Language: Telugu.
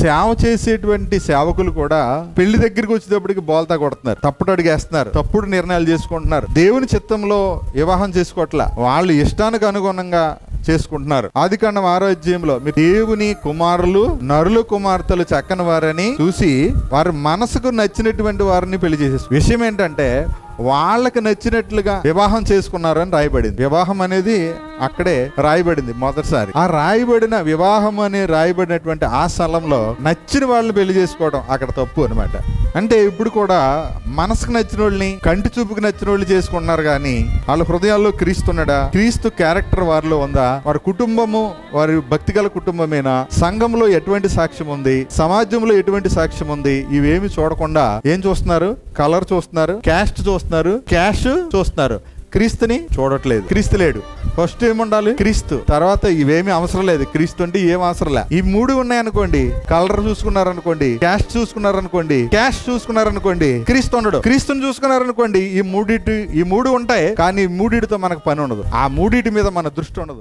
సేవ చేసేటువంటి సేవకులు కూడా పెళ్ళి దగ్గరికి వచ్చేటప్పటికి బోల్తా కొడుతున్నారు. తప్పుడు అడిగేస్తున్నారు. తప్పుడు నిర్ణయాలు చేసుకుంటున్నారు. దేవుని చిత్తంలో వివాహం చేసుకోవట్లా. వాళ్ళు ఇష్టానికి అనుగుణంగా చేసుకుంటున్నారు. ఆది కాండం ఆరోగ్యంలో మీ దేవుని కుమారులు నరుల కుమార్తెలు చక్కని వారని చూసి వారి మనసుకు నచ్చినటువంటి వారిని పెళ్ళి చేసేసి విషయం ఏంటంటే వాళ్ళకి నచ్చినట్లుగా వివాహం చేసుకున్నారని రాయబడింది. వివాహం అనేది అక్కడే రాయబడింది మొదటిసారి. ఆ రాయబడిన వివాహం అని రాయబడినటువంటి ఆ స్థలంలో నచ్చిన వాళ్ళని పెళ్ళి చేసుకోవడం అక్కడ తప్పు అనమాట అంటే ఇప్పుడు కూడా మనసుకు నచ్చిన వాళ్ళని కంటి చూపుకు నచ్చిన వాళ్ళు చేసుకుంటున్నారు కానీ వాళ్ళ హృదయాల్లో క్రీస్తున్నాడా? క్రీస్తు క్యారెక్టర్ వారిలో ఉందా? వారి కుటుంబము వారి భక్తి గల కుటుంబమేనా? సంఘంలో ఎటువంటి సాక్ష్యం ఉంది? సమాజంలో ఎటువంటి సాక్ష్యం ఉంది? ఇవేమి చూడకుండా ఏం చూస్తున్నారు? కలర్ చూస్తున్నారు? క్యాస్ట్ చూస్తున్నారు? క్యాష్ చూస్తున్నారు? క్రీస్తుని చూడట్లేదు. క్రీస్తు లేడు. ఫస్ట్ ఏముండాలి? క్రీస్తు. తర్వాత ఇవేమి అవసరం లేదు. క్రీస్తు అంటే ఏం అవసరం లే. ఈ మూడు ఉన్నాయనుకోండి కలర్ చూసుకున్నారనుకోండి క్యాష్ చూసుకున్నారనుకోండి క్యాష్ చూసుకున్నారనుకోండి క్రీస్తు ఉండడు. క్రీస్తుని చూసుకున్నారనుకోండి ఈ మూడిటి ఈ మూడు ఉంటాయి కానీ ఈ మూడిటితో మనకు పని ఉండదు. ఆ మూడిటి మీద మన దృష్టి ఉండదు.